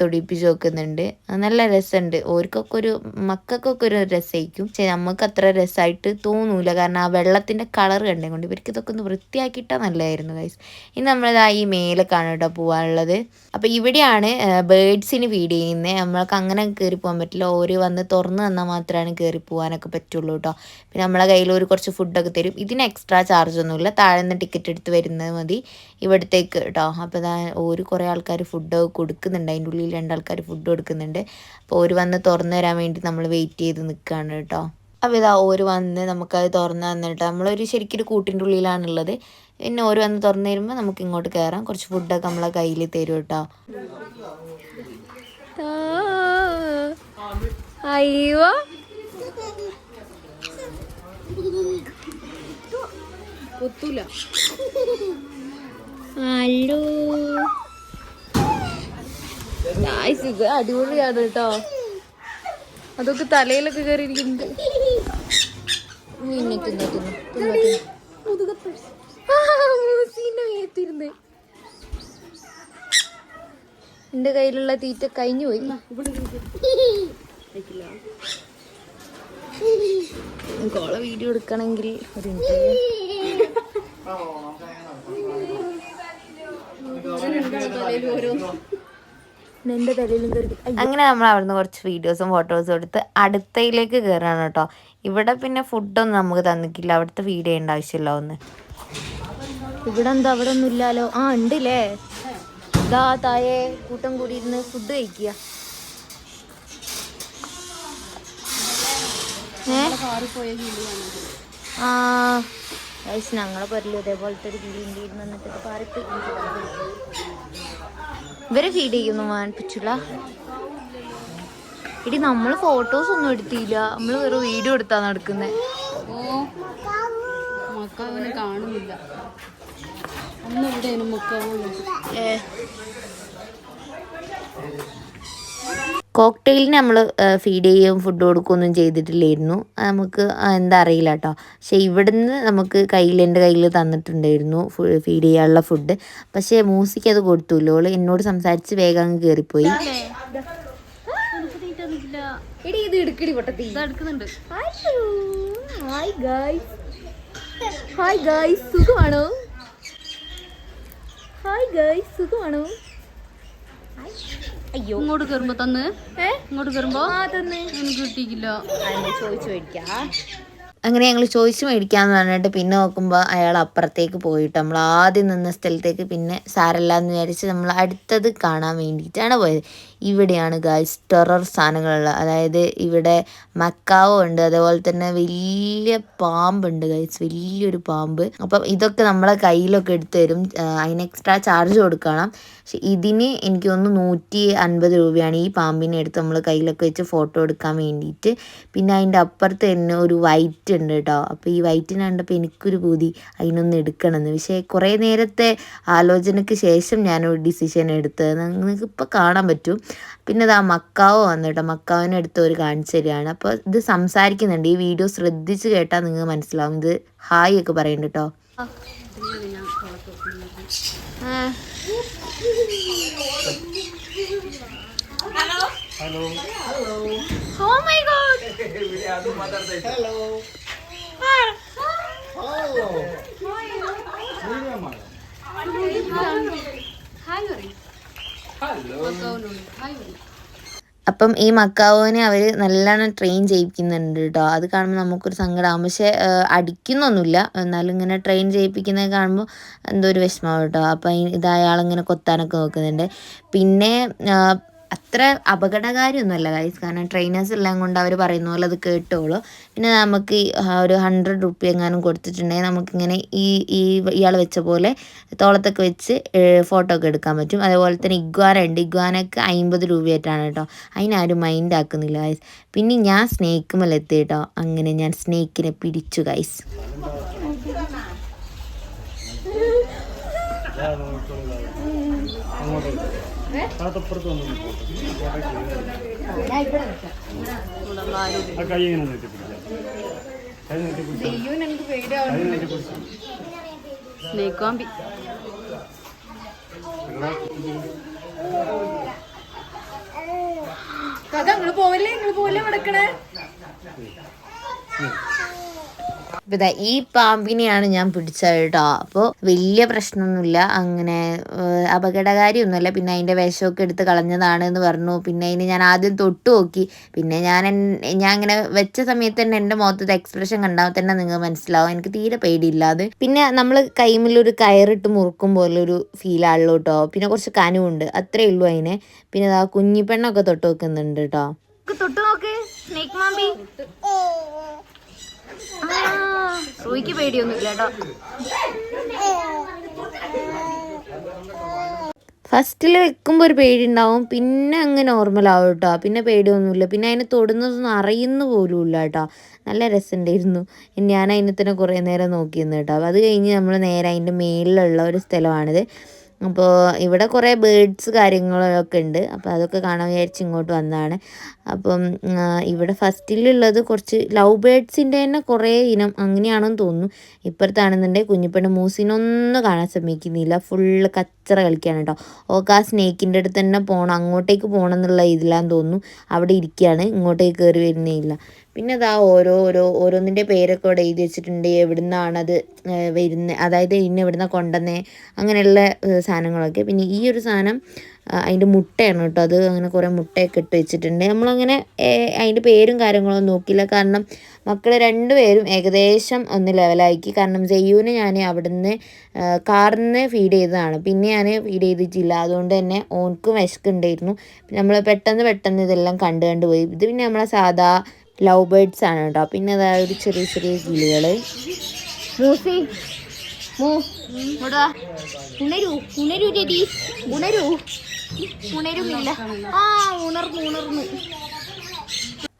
തൊടിപ്പിച്ച് നോക്കുന്നുണ്ട് നല്ല രസമുണ്ട്. ഓർക്കൊക്കെ ഒരു മക്കൾക്കൊക്കെ ഒരു രസമായിരിക്കും. പക്ഷെ നമുക്ക് അത്ര രസമായിട്ട് തോന്നൂല. കാരണം ആ വെള്ളത്തിന്റെ കളർ കണ്ടേ കൊണ്ട് ഇവർക്ക് ഇതൊക്കെ ഒന്ന് വൃത്തിയാക്കിയിട്ടാൽ നല്ലതായിരുന്നു ഗൈസ് ഇനി നമ്മളിതാ ഈ മേലേക്കാണ് കേട്ടോ പോകാനുള്ളത് അപ്പോൾ ഇവിടെയാണ് ബേഡ്സിന് ഫീഡ് ചെയ്യുന്നത് നമ്മൾക്ക് അങ്ങനെ കയറി പോകാൻ പറ്റില്ല. ഓര് വന്ന് തുറന്ന് തന്നാൽ മാത്രമാണ് കയറി പോകാനൊക്കെ പറ്റുള്ളൂ കേട്ടോ. പിന്നെ നമ്മളെ കയ്യിൽ ഒരു കുറച്ച് ഫുഡൊക്കെ തരും. ഇതിന് എക്സ്ട്രാ ചാർജ് ഒന്നുമില്ല. താഴെ നിന്ന് ടിക്കറ്റ് എടുത്ത് വരുന്നത് മതി. ഇവിടത്തേക്ക് കേട്ടോ അപ്പോൾ ഇതാ ഒരു കുറേ ആൾക്കാർ ഫുഡ് കൊടുക്കുന്നുണ്ട്. അതിന്റെ ഉള്ളിൽ രണ്ടാൾക്കാർ ഫുഡ് കൊടുക്കുന്നുണ്ട്. അപ്പോൾ ഒരു വന്ന് തുറന്നു തരാൻ വേണ്ടി നമ്മൾ വെയിറ്റ് ചെയ്ത് നിൽക്കുകയാണ് കേട്ടോ അപ്പോൾ ഇതാ ഓര് വന്ന് നമുക്കത് തുറന്ന് തന്നിട്ട് നമ്മളൊരു ശരിക്കൊരു ഒരു കൂട്ടിന്റെ ഉള്ളിലാണുള്ളത്. പിന്നെ ഓര് വന്ന് തുറന്നു തരുമ്പോൾ നമുക്ക് ഇങ്ങോട്ട് കയറാം കുറച്ച് ഫുഡൊക്കെ നമ്മളെ കയ്യിൽ തരും കേട്ടോ അയ്യോ. ഒത്തൂല. ഹലോ ഗായ്സ് ഇത് അടിപൊളിയാണ് കേട്ടോ. അതൊക്കെ തലയിലൊക്കെ കയറിയിരിക്കുന്നുണ്ട്. തിന്നു തിന്നു തിന്നു മേത്തിരുന്ന് കയ്യിലുള്ള തീറ്റ കഴിഞ്ഞു പോയി. കോള വീഡിയോ എടുക്കണമെങ്കിൽ ഒരു മിനിറ്റ് എന്റെ തലയിലും കയറി അങ്ങനെ നമ്മൾ അവിടുന്ന് കുറച്ച് വീഡിയോസും ഫോട്ടോസും എടുത്ത് അടുത്തയിലേക്ക് കയറാണ് കേട്ടോ. ഇവിടെ പിന്നെ ഫുഡൊന്നും നമുക്ക് തന്നിട്ടില്ല. അവിടുത്തെ വീട് ചെയ്യേണ്ട ആവശ്യമില്ല ഒന്ന്. ഇവിടെ എന്താ അവിടെ ഒന്നും ഇല്ലാലോ ആ ഉണ്ടല്ലേ? ഇതാ തായെ കൂട്ടം കൂടി ഇരുന്ന് ഫുഡ് കഴിക്കുക ആ ഗൈസ് ഞങ്ങളെ പൊരലും ഇതേപോലത്തെ ഒരു കിളി ഉണ്ടായിരുന്നു. എന്നിട്ട് പാറിപ്പോയി ഇവരെ ഫീഡ് ചെയ്യുന്നു മാൻപിച്ചുള്ള ഇടി നമ്മൾ ഫോട്ടോസ് ഒന്നും എടുത്തില്ല. നമ്മൾ വേറെ വീഡിയോ എടുത്താ നടക്കുന്നത് കാണുന്നില്ല. അന്ന് മക്കാവുള്ളൂ കോക്ടെയിലിന് നമ്മൾ ഫീഡ് ചെയ്യുകയും ഫുഡ് കൊടുക്കുകയൊന്നും ചെയ്തിട്ടില്ലായിരുന്നു. നമുക്ക് എന്താ അറിയില്ല കേട്ടോ പക്ഷേ ഇവിടുന്ന് നമുക്ക് കയ്യിൽ എന്റെ കയ്യിൽ തന്നിട്ടുണ്ടായിരുന്നു ഫീഡ് ചെയ്യാനുള്ള ഫുഡ് പക്ഷേ മൂസിക്ക് അത് കൊടുത്തുല്ലോ. ഓൾ എന്നോട് സംസാരിച്ച് വേഗം അങ്ങ് കയറിപ്പോയി ഹായ് ഗായ്സ് ഹായ് ഗായ്സ് സുഖമാണോ? ഹായ് സുഖമാണോ? അയ്യോ. ഇങ്ങോട്ട് കയറുമ്പോ തന്ന്? ഇങ്ങോട്ട് കയറുമ്പോ ആ തന്നെ. എനിക്ക് കിട്ടിയില്ല ചോദിച്ചു മേടിക്കാ. അങ്ങനെ ഞങ്ങൾ ചോദിച്ചു മേടിക്കാന്ന് പറഞ്ഞിട്ട് പിന്നെ നോക്കുമ്പോൾ അയാൾ അപ്പുറത്തേക്ക് പോയിട്ട് നമ്മൾ ആദ്യം നിന്ന സ്ഥലത്തേക്ക് പിന്നെ സാരല്ല എന്ന് വിചാരിച്ച് നമ്മൾ അടുത്തത് കാണാൻ വേണ്ടിയിട്ടാണ് പോയത്. ഇവിടെയാണ് ഗായ്സ് ടെറർ സാധനങ്ങളുള്ളത് അതായത് ഇവിടെ മക്കാവോ ഉണ്ട് അതേപോലെ തന്നെ വലിയ പാമ്പുണ്ട് ഗൈസ് വലിയൊരു പാമ്പ്. അപ്പം ഇതൊക്കെ നമ്മളെ കയ്യിലൊക്കെ എടുത്തു തരും. അതിന് എക്സ്ട്രാ ചാർജ് കൊടുക്കണം. പക്ഷെ ഇതിന് എനിക്ക് തോന്നുന്നു നൂറ്റി അൻപത് രൂപയാണ് ഈ പാമ്പിനെ എടുത്ത് നമ്മൾ കയ്യിലൊക്കെ വെച്ച് ഫോട്ടോ എടുക്കാൻ വേണ്ടിയിട്ട്. പിന്നെ അതിന്റെ അപ്പുറത്ത് തന്നെ ഒരു വൈറ്റ് ഉണ്ട് കേട്ടോ അപ്പോൾ ഈ വൈറ്റിനെ കണ്ടപ്പോൾ എനിക്കൊരു പൂതി അതിനൊന്ന് എടുക്കണമെന്ന്. പക്ഷേ കുറേ നേരത്തെ ആലോചനയ്ക്ക് ശേഷം ഞാനൊരു ഡിസിഷൻ എടുത്തത്. നിങ്ങൾക്ക് ഇപ്പോൾ കാണാൻ പറ്റും. പിന്നെ ഇതാ മക്കാവോ വന്നു കേട്ടോ മക്കാവിനെ എടുത്ത് ഒരു കാണിച്ചു തരികയാണ് അപ്പോൾ ഇത് സംസാരിക്കുന്നുണ്ട് ഈ വീഡിയോ ശ്രദ്ധിച്ച് കേട്ടാൽ നിങ്ങൾക്ക് മനസ്സിലാവും ഇത് ഹായ് ഒക്കെ പറയുന്നുണ്ട് കേട്ടോ Oh my god! Hello hello hello hi അപ്പം ഈ മക്കാവോനെ അവർ നല്ലോണം ട്രെയിൻ ചെയ്യിക്കുന്നുണ്ട് കേട്ടോ അത് കാണുമ്പോൾ നമുക്കൊരു സങ്കടമാകും പക്ഷേ അടിക്കുന്നൊന്നുമില്ല. എന്നാലും ഇങ്ങനെ ട്രെയിൻ ചെയ്യിപ്പിക്കുന്നത് കാണുമ്പോൾ എന്തോ ഒരു വിഷമമാവും കേട്ടോ അപ്പം ഇത് അയാളിങ്ങനെ കൊത്താനൊക്കെ നോക്കുന്നുണ്ട്. പിന്നെ അത്ര അപകടകാരിയൊന്നുമല്ല ഗൈസ് കാരണം ട്രെയിനേഴ്സ് എല്ലാം കൊണ്ട് അവർ പറയുന്ന പോലെ അത് കേട്ടോളൂ. പിന്നെ നമുക്ക് ഒരു ഹൺഡ്രഡ് റുപ്പി എങ്ങാനും കൊടുത്തിട്ടുണ്ടെങ്കിൽ നമുക്കിങ്ങനെ ഈ ഈ ഇയാൾ വെച്ച പോലെ തോളത്തൊക്കെ വെച്ച് ഫോട്ടോ ഒക്കെ എടുക്കാൻ പറ്റും. അതേപോലെ തന്നെ ഇഗ്വാന ഉണ്ട്. ഇഗ്വാനൊക്കെ അമ്പത് രൂപയായിട്ടാണ് കേട്ടോ. അതിനാരും മൈൻഡ് ആക്കുന്നില്ല ഗൈസ് പിന്നെ ഞാൻ സ്നേക്ക് എത്തി കേട്ടോ. അങ്ങനെ ഞാൻ സ്നേക്കിനെ പിടിച്ചു ഗൈസ് താത്തപ്പുറത്ത് വന്നു ആ കൈ ഇങ്ങനെ നീട്ടി പിടിക്കാം കൈ നീട്ടി പിടിച്ചാൽ കൈ നീട്ടി പിടിച്ചാൽ സ്നേക്കാമ്പി അപ്പോൾ ഈ പാമ്പിനെയാണ് ഞാൻ പിടിച്ചത് കേട്ടോ. അപ്പോൾ വലിയ പ്രശ്നമൊന്നുമില്ല. അങ്ങനെ അപകടകാരി അപകടകാരിയൊന്നുമല്ല. പിന്നെ അതിന്റെ വിഷമൊക്കെ എടുത്ത് കളഞ്ഞതാണ് എന്ന് പറഞ്ഞു. പിന്നെ അതിന് ഞാൻ ആദ്യം തൊട്ട് നോക്കി. പിന്നെ ഞാൻ ഞാൻ ഇങ്ങനെ വെച്ച സമയത്ത് തന്നെ എന്റെ മുഖത്തത്തെ എക്സ്പ്രഷൻ കണ്ടാൽ തന്നെ നിങ്ങൾക്ക് മനസ്സിലാവും. എനിക്ക് തീരെ പേടിയില്ലാതെ പിന്നെ നമ്മൾ കൈമിലൊരു കയറിട്ട് മുറുക്കും പോലെ ഒരു ഫീലാണല്ലോ കേട്ടോ. പിന്നെ കുറച്ച് കനുവുണ്ട്. അത്രേ ഉള്ളൂ അതിന്. പിന്നെ അതാ കുഞ്ഞിപ്പെണ്ണൊക്കെ തൊട്ട് വെക്കുന്നുണ്ട് കേട്ടോ. തൊട്ട് നോക്ക്. സ്നേക് മാമ്പി റോയ്ക്ക് പേടിയൊന്നുമില്ല കേട്ടോ. ഫസ്റ്റിൽ വെക്കുമ്പോൾ ഒരു പേടി ഉണ്ടാവും പിന്നെ അങ്ങ് നോർമലാവും കേട്ടോ. പിന്നെ പേടിയൊന്നുമില്ല. പിന്നെ അതിനെ തൊടുന്നതൊന്നും അറിയുന്ന പോലും ഇല്ല കേട്ടോ. നല്ല രസമുണ്ടായിരുന്നു. ഞാൻ അതിനെ തന്നെ കുറേ നേരം നോക്കിയിരുന്നു കേട്ടോ. അത് കഴിഞ്ഞ് നമ്മൾ നേരെ അതിന്റെ മേലിലുള്ള ഒരു സ്ഥലമാണിത്. അപ്പോൾ ഇവിടെ കുറേ ബേഡ്സ് കാര്യങ്ങളൊക്കെ ഉണ്ട്. അപ്പോൾ അതൊക്കെ കാണാൻ വിചാരിച്ച് ഇങ്ങോട്ട് വന്നതാണ്. അപ്പം ഇവിടെ ഫസ്റ്റിലുള്ളത് കുറച്ച് ലവ് ബേഡ്സിന്റെ തന്നെ കുറേ ഇനം അങ്ങനെയാണെന്ന് തോന്നുന്നു. ഇപ്പുറത്താണെന്നുണ്ടെങ്കിൽ കുഞ്ഞിപ്പെണ്ണ് മൂസിനൊന്നും കാണാൻ ശ്രമിക്കുന്നില്ല ഫുള്ള് കച്ചറ കളിക്കുകയാണ് കേട്ടോ. ഓക്കെ ആ സ്നേക്കിന്റെ അടുത്ത് തന്നെ പോകണം അങ്ങോട്ടേക്ക് പോകണം എന്നുള്ള ഇതിലാന്ന് തോന്നുന്നു. അവിടെ ഇരിക്കുകയാണ് ഇങ്ങോട്ടേക്ക് കയറി വരുന്നേ ഇല്ല. പിന്നെ അതാ ഓരോ ഓരോ ഓരോന്നിന്റെ പേരൊക്കെ അവിടെ എഴുതി വെച്ചിട്ടുണ്ട്. എവിടുന്നാണത് വരുന്നത് അതായത് ഇന്ന എവിടുന്ന കൊണ്ടുവന്നേ അങ്ങനെയുള്ള സാധനങ്ങളൊക്കെ. പിന്നെ ഈ ഒരു സാധനം അതിന്റെ മുട്ടയാണ് കേട്ടോ അത്. അങ്ങനെ കുറേ മുട്ടയൊക്കെ ഇട്ട് വെച്ചിട്ടുണ്ട്. നമ്മളങ്ങനെ അതിന്റെ പേരും കാര്യങ്ങളൊന്നും നോക്കില്ല കാരണം മക്കൾ രണ്ടുപേരും ഏകദേശം ഒന്ന് ലെവലാക്കി. കാരണം ജയ്യൂന് ഞാൻ അവിടുന്ന് കാറിന്ന് ഫീഡ് ചെയ്തതാണ്. പിന്നെ ഞാൻ ഫീഡ് ചെയ്തിട്ടില്ല. അതുകൊണ്ട് തന്നെ ഓൻക്കും വിശക്കുണ്ടായിരുന്നു. നമ്മൾ പെട്ടെന്ന് പെട്ടെന്ന് ഇതെല്ലാം കണ്ട് കണ്ട് പോയി. ഇത് പിന്നെ നമ്മളെ സാധാ ലവ് ബേർഡ്സ് ആണ് കേട്ടോ. പിന്നെ അതായത് ചെറിയ ചെറിയ കിളികൾ. ഉണരൂ ഉണരൂ ഉണരുന്നില്ല ആ ഉണർന്നു ഉണർന്നു.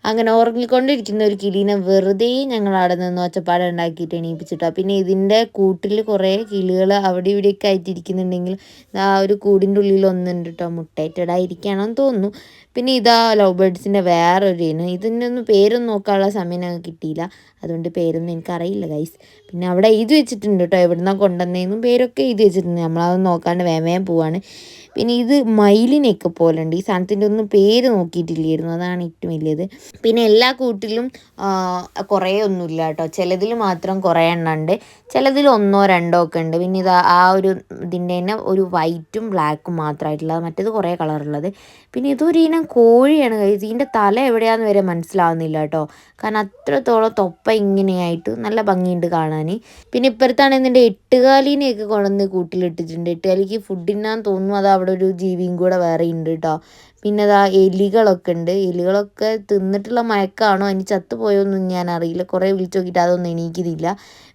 അങ്ങനെ ഉറങ്ങിക്കൊണ്ടിരിക്കുന്ന ഒരു കിളീനെ വെറുതെ ഞങ്ങൾ അവിടെ നിന്ന് ഒച്ചപ്പാട് ഉണ്ടാക്കിയിട്ട് എണീപ്പിച്ചിട്ടോ പിന്നെ ഇതിന്റെ കൂട്ടിൽ കുറേ കിളികൾ അവിടെ ഇവിടെയൊക്കെ ആയിട്ടിരിക്കുന്നുണ്ടെങ്കിൽ ആ ഒരു കൂടിന്റെ ഉള്ളിൽ ഒന്നുണ്ട് കേട്ടോ മുട്ടയിട്ടടായിരിക്കുകയാണെന്ന് തോന്നുന്നു. പിന്നെ ഇതാ ലവ് ബേഡ്സിന്റെ വേറൊരു ഇനം. ഇതിന്റെ ഒന്നും പേരൊന്നും നോക്കാനുള്ള സമയം ഞങ്ങൾക്ക് കിട്ടിയില്ല. അതുകൊണ്ട് പേരൊന്നും എനിക്കറിയില്ല ഗൈസ് പിന്നെ അവിടെ എഴുതി വെച്ചിട്ടുണ്ട് കേട്ടോ എവിടുന്നാ കൊണ്ടുവന്നതെന്നും പേരൊക്കെ എഴുതി വെച്ചിട്ടുണ്ട്. നമ്മളതൊന്നും നോക്കാണ്ട് വേമയം പോവാണ്. പിന്നെ ഇത് മയിലിനെയൊക്കെ പോലെ ഉണ്ട് ഈ സാധനത്തിന്റെ ഒന്നും പേര് നോക്കിയിട്ടില്ലായിരുന്നു. അതാണ് ഏറ്റവും വലിയത്. പിന്നെ എല്ലാ കൂട്ടിലും കുറേ ഒന്നുമില്ല കേട്ടോ. ചിലതിൽ മാത്രം കുറേ എണ്ണം ഉണ്ട്. ചിലതിൽ ഒന്നോ രണ്ടോ ഒക്കെ ഉണ്ട്. പിന്നെ ഇത് ആ ഒരു ഇതിന്റെ തന്നെ ഒരു വൈറ്റും ബ്ലാക്കും മാത്രമായിട്ടുള്ളത് മറ്റേത് കുറേ കളറുള്ളത്. പിന്നെ ഇതൊരു ഇനം കോഴിയാണ് കഴിച്ചത് ഇതിന്റെ തല എവിടെയാണെന്ന് വരെ മനസ്സിലാവുന്നില്ല കേട്ടോ. കാരണം അത്രത്തോളം തൊപ്പ ഇങ്ങനെയായിട്ട് നല്ല ഭംഗിയുണ്ട് കാണാൻ. പിന്നെ ഇപ്പുറത്താണെന്നുണ്ടെങ്കിൽ എട്ടുകാലിനെയൊക്കെ കൊണ്ടുവന്ന് കൂട്ടിലിട്ടിട്ടുണ്ട്. എട്ടുകാലിക്ക് ഫുഡിനാന്ന് തോന്നുന്നു. അത് അവിടെ ഒരു ജീവിയും കൂടെ വേറെ ഉണ്ട് കേട്ടോ പിന്നെ അതാ എലികളൊക്കെ ഉണ്ട് എലികളൊക്കെ തിന്നിട്ടുള്ള മയക്കാണോ? അതിന് ചത്തുപോയോന്നും ഞാൻ അറിയില്ല. കുറേ വിളിച്ചു നോക്കിയിട്ട് അതൊന്നും എണീക്കുന്നില്ല.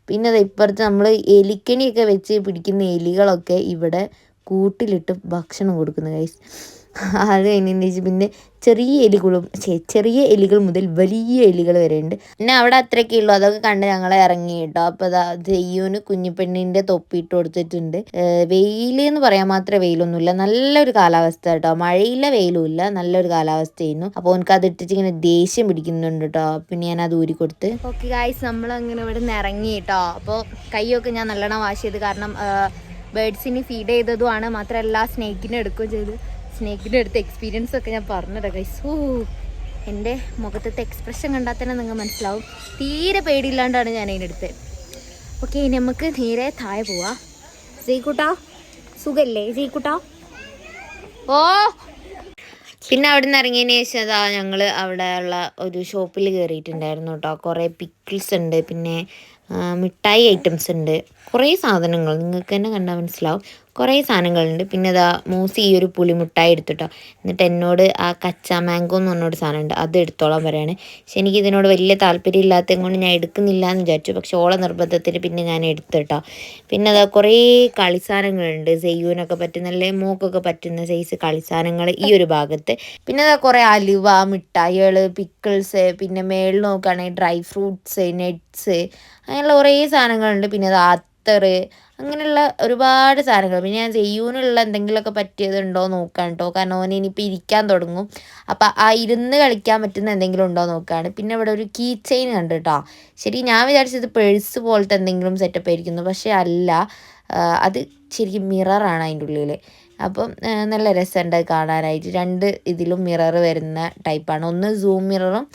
പിന്നെ അത് ഇപ്പുറത്ത് നമ്മൾ എലിക്കണിയൊക്കെ വെച്ച് പിടിക്കുന്ന എലികളൊക്കെ ഇവിടെ കൂട്ടിലിട്ട് ഭക്ഷണം കൊടുക്കുന്നു ഗൈസ് അത് കഴിഞ്ഞതിന് പിന്നെ ചെറിയ എലികളും ചെറിയ എലികൾ മുതൽ വലിയ എലികൾ വരെ ഉണ്ട് പിന്നെ അവിടെ അത്രയൊക്കെ ഉള്ളൂ. അതൊക്കെ കണ്ട് ഞങ്ങൾ ഇറങ്ങി കേട്ടോ. അപ്പോൾ അതാ ജയ്യൂന് കുഞ്ഞിപ്പെണ്ണിന്റെ തൊപ്പിയിട്ട് കൊടുത്തിട്ടുണ്ട്. വെയിൽ എന്ന് പറയാൻ മാത്രമേ വെയിലൊന്നുമില്ല. നല്ലൊരു കാലാവസ്ഥ കേട്ടോ. മഴയില്ല വെയിലും ഇല്ല നല്ലൊരു കാലാവസ്ഥയായിരുന്നു. അപ്പോൾ എനിക്ക് അത് ഇട്ടിട്ട് ഇങ്ങനെ ദേഷ്യം പിടിക്കുന്നുണ്ട് കേട്ടോ. പിന്നെ ഞാൻ അത് ഊരി കൊടുത്ത്. ഓക്കെ ഗായ്സ് നമ്മൾ അങ്ങനെ ഇവിടെ നിന്ന് ഇറങ്ങി കേട്ടോ. അപ്പോൾ കൈയൊക്കെ ഞാൻ നല്ലോണം വാഷ് ചെയ്ത് കാരണം ബേഡ്സിന് ഫീഡ് ചെയ്തതുമാണ്. മാത്രമല്ല സ്നേക്കിനെ എടുക്കുകയും ചെയ്ത്. സ്നേക്കിന്റെ അടുത്ത എക്സ്പീരിയൻസ് ഒക്കെ ഞാൻ പറഞ്ഞിട്ട് ഗൈസ് ഓ എന്റെ മുഖത്തത്തെ എക്സ്പ്രഷൻ കണ്ടാൽ തന്നെ നിങ്ങൾ മനസ്സിലാവും. തീരെ പേടിയില്ലാണ്ടാണ് ഞാൻ അതിനെടുത്തത് ഓക്കെ ഇനി നമുക്ക് നേരെ താഴെ പോവാ. ജയ്ക്കൂട്ടാ സുഖല്ലേ ജയ്ക്കൂട്ടാ ഓ! പിന്നെ അവിടെ നിന്ന് ഇറങ്ങിയതിന് ശേഷം അതാ ഞങ്ങൾ അവിടെയുള്ള ഒരു ഷോപ്പിൽ കയറിയിട്ടുണ്ടായിരുന്നു കേട്ടോ. കുറേ പിക്കിൾസ് ഉണ്ട് പിന്നെ മിഠായി ഐറ്റംസ് ഉണ്ട്. കുറേ സാധനങ്ങൾ. നിങ്ങൾക്ക് തന്നെ കണ്ടാൽ മനസ്സിലാവും. കുറേ സാധനങ്ങളുണ്ട്. പിന്നെ ഇതാ മൂസി ഈ ഒരു പുളിമുട്ടായി എടുത്തിട്ടോ. എന്നിട്ട് എന്നോട് ആ കച്ച മാംഗോ എന്ന് പറഞ്ഞൊരു സാധനമുണ്ട്. അത് എടുത്തോളാൻ പറയാണ്. പക്ഷെ എനിക്ക് ഇതിനോട് വലിയ താല്പര്യം ഇല്ലാത്തത് കൊണ്ട് ഞാൻ എടുക്കുന്നില്ല എന്ന് വിചാരിച്ചു. പക്ഷെ ഓള നിർബന്ധത്തിന് പിന്നെ ഞാൻ എടുത്തിട്ടോ. പിന്നെ അതാ കുറേ കളിസാധനങ്ങളുണ്ട്. സെയ്യൂനൊക്കെ പറ്റുന്ന അല്ലെ മൂക്കൊക്കെ പറ്റുന്ന സൈസ് കളിസാധനങ്ങൾ ഈ ഒരു ഭാഗത്ത്. പിന്നെ അതാ കുറേ അലുവ മിഠായികൾ പിക്കിൾസ് പിന്നെ മേളിൽ നോക്കുകയാണെങ്കിൽ ഡ്രൈ ഫ്രൂട്ട്സ് നട്ട്സ് അങ്ങനെയുള്ള കുറേ സാധനങ്ങളുണ്ട്. പിന്നെ അത് അത്തറ് അങ്ങനെയുള്ള ഒരുപാട് സാധനങ്ങൾ. പിന്നെ ഞാൻ ചെയ്യൂനുള്ള എന്തെങ്കിലുമൊക്കെ പറ്റിയതുണ്ടോ നോക്കാൻ കേട്ടോ കാരണം ഓൻ ഇനിയിപ്പോൾ ഇരിക്കാൻ തുടങ്ങും. അപ്പം ആ ഇരുന്ന് കളിക്കാൻ പറ്റുന്ന എന്തെങ്കിലും ഉണ്ടോ നോക്കുകയാണ് പിന്നെ ഇവിടെ ഒരു കീ ചെയിൻ കണ്ടു കേട്ടോ ശരി ഞാൻ വിചാരിച്ചത് പേഴ്സ് പോലത്തെ എന്തെങ്കിലും സെറ്റപ്പ് ആയിരിക്കുന്നു. പക്ഷേ അല്ല. അത് ശരിക്കും മിററാണ് അതിന്റെ ഉള്ളിൽ അപ്പം നല്ല രസമുണ്ട് കാണാനായിട്ട്. രണ്ട് ഇതിലും മിറർ വരുന്ന ടൈപ്പാണ് ഒന്ന് സൂം മിററും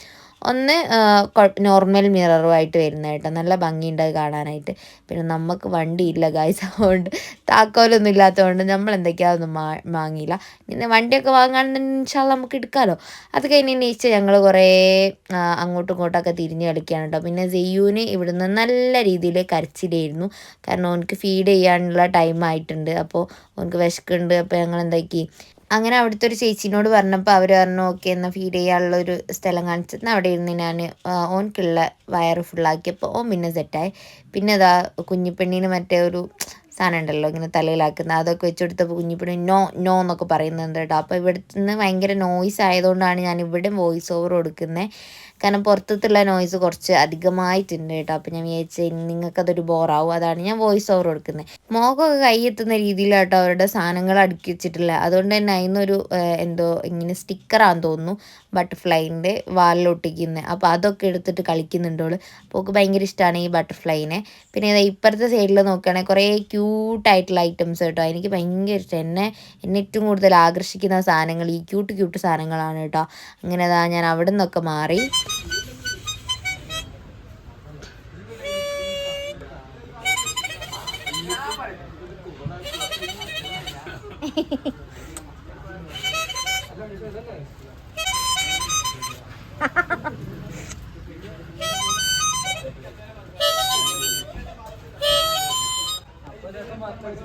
ഒന്ന് നോർമൽ മിററുമായിട്ട് വരുന്ന കേട്ടോ. നല്ല ഭംഗിയുണ്ട് അത് കാണാനായിട്ട്. പിന്നെ നമുക്ക് വണ്ടിയില്ല ഗായ്സ് അതുകൊണ്ട് താക്കോലൊന്നും ഇല്ലാത്തതുകൊണ്ട് നമ്മൾ എന്തൊക്കെയാണെന്നും മാ വാങ്ങിയില്ല. പിന്നെ വണ്ടിയൊക്കെ വാങ്ങാണെന്ന് വെച്ചാൽ നമുക്ക് എടുക്കാമല്ലോ അത് കഴിഞ്ഞ് ശേഷം ഞങ്ങൾ കുറേ അങ്ങോട്ടും ഇങ്ങോട്ടൊക്കെ തിരിഞ്ഞ് കളിക്കുകയാണ് കേട്ടോ. പിന്നെ സെയ്യൂന് ഇവിടുന്ന് നല്ല രീതിയിൽ കരച്ചിലായിരുന്നു. കാരണം ഓനക്ക് ഫീഡ് ചെയ്യാനുള്ള ടൈം ആയിട്ടുണ്ട്. അപ്പോൾ ഓനക്ക് വിശക്കുണ്ട് അപ്പോൾ ഞങ്ങൾ എന്താക്കി അങ്ങനെ അവിടുത്തെ ഒരു ചേച്ചീനോട് പറഞ്ഞപ്പോൾ അവർ പറഞ്ഞു ഓക്കെ എന്നാൽ ഫീഡ് ചെയ്യാനുള്ള ഒരു സ്ഥലം കാണിച്ചെന്ന് അവിടെ ഇരുന്ന് ഞാൻ ഓൻക്കുള്ള വയറ് ഫുള്ളാക്കിയപ്പോൾ ഓൻ പിന്നെ സെറ്റായി. പിന്നെ അതാ കുഞ്ഞിപ്പെണ്ണിന് മറ്റേ ഒരു സാധനം ഉണ്ടല്ലോ ഇങ്ങനെ തലയിലാക്കുന്ന അതൊക്കെ വെച്ച് കൊടുത്തപ്പോൾ കുഞ്ഞിപ്പെണ്ണി നോ നോ എന്നൊക്കെ പറയുന്നുണ്ട് കേട്ടോ. അപ്പോൾ ഇവിടുത്തെ നിന്ന് ഭയങ്കര നോയ്സ് ആയതുകൊണ്ടാണ് ഞാൻ ഇവിടെ വോയിസ് ഓവർ കൊടുക്കുന്നത് കാരണം പുറത്തുള്ള നോയ്സ് കുറച്ച് അധികമായിട്ടുണ്ട് കേട്ടോ. അപ്പോൾ ഞാൻ വിചാരിച്ചു നിങ്ങൾക്കതൊരു ബോറാവും അതാണ് ഞാൻ വോയിസ് ഓവർ കൊടുക്കുന്നത്. മോക്കൊക്കെ കൈയെത്തുന്ന രീതിയിലാട്ടോ അവരുടെ സാധനങ്ങൾ അടുക്കി വെച്ചിട്ടില്ല അതുകൊണ്ട് തന്നെ അതിനൊരു എന്തോ ഇങ്ങനെ സ്റ്റിക്കറാന്ന് തോന്നുന്നു. ബട്ടർഫ്ലൈന്റെ വാലിലൊട്ടിക്കുന്നത് അപ്പോൾ അതൊക്കെ എടുത്തിട്ട് കളിക്കുന്നുണ്ടോൾ അപ്പോൾ ഓൾക്ക് ഭയങ്കര ഇഷ്ടമാണ് ഈ ബട്ടർഫ്ലൈനെ പിന്നെ ഇതാ ഇപ്പുറത്തെ സൈഡിൽ നോക്കുകയാണെങ്കിൽ കുറേ ക്യൂട്ടായിട്ടുള്ള ഐറ്റംസ് കേട്ടോ. എനിക്ക് ഭയങ്കര ഇഷ്ടം. എന്നെ എന്നെ ഏറ്റവും കൂടുതൽ ആകർഷിക്കുന്ന സാധനങ്ങൾ ഈ ക്യൂട്ട് ക്യൂട്ട് സാധനങ്ങളാണ് കേട്ടോ. അങ്ങനെ അതാ ഞാൻ അവിടെ നിന്നൊക്കെ മാറി.